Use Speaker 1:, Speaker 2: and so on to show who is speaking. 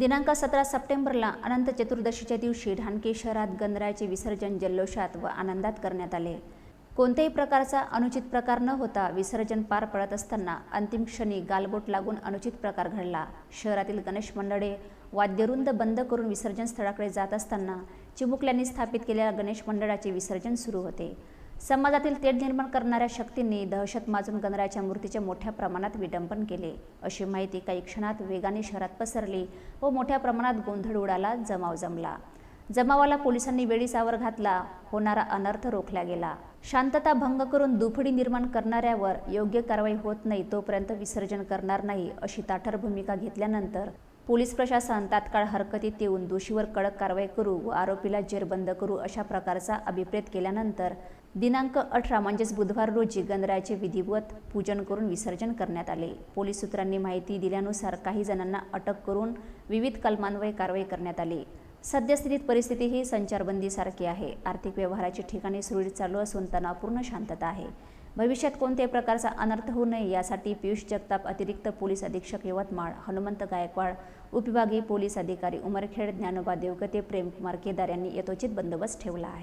Speaker 1: दिनांक सतरा सप्टेंबरला अनंत चतुर्दशीच्या दिवशी ढाणकी शहरात गणरायाचे विसर्जन जल्लोषात व आनंदात करण्यात आले. कोणत्याही प्रकारचा अनुचित प्रकार न होता विसर्जन पार पडत असताना अंतिम क्षणी गालबोट लागून अनुचित प्रकार घडला. शहरातील गणेश मंडळे वाद्यरुंद बंद करून विसर्जन स्थळाकडे जात असताना चिमुकल्यांनी स्थापित केलेल्या गणेश मंडळाचे विसर्जन सुरू होते. समाजातील तेढ निर्माण करणाऱ्या शक्तींनी दहशत माजून गणरायाच्या मूर्तीचे मोठ्या प्रमाणात विडंबन केले. अशी माहिती काही क्षणात वेगाने शहरात पसरली व मोठ्या प्रमाणात गोंधळ उडाला जमाव जमला. जमावाला पोलिसांनी वेळी सावर घातला होणारा अनर्थ रोखला गेला. शांतता भंग करून दुफडी निर्माण करणाऱ्यावर योग्य कारवाई होत नाही तोपर्यंत विसर्जन करणार नाही अशी ताठर भूमिका घेतल्यानंतर पोलीस प्रशासन तात्काळ हरकतीत येऊन दोषीवर कडक कारवाई करू व आरोपीला जेरबंद करू अशा प्रकारचा अभिप्रेत केल्यानंतर दिनांक अठरा म्हणजेच बुधवार रोजी गणरायाचे विधिवत पूजन करून विसर्जन करण्यात आले. पोलीस सूत्रांनी माहिती दिल्यानुसार काही जणांना अटक करून विविध कलमान्वये कारवाई करण्यात आली. सद्यस्थितीत परिस्थिती ही संचारबंदीसारखी आहे. आर्थिक व्यवहाराची ठिकाणी सुरळीत चालू असून तणावपूर्ण शांतता आहे. भविष्यात कोणत्याही प्रकारचा अनर्थ होऊ नये यासाठी पियुष जगताप अतिरिक्त पोलीस अधीक्षक यवतमाळ हनुमंत गायकवाड उपविभागीय पोलीस अधिकारी उमरखेड ज्ञानोबा देवगते प्रेमकुमार केदार यांनी यथोचित बंदोबस्त ठेवला आहे.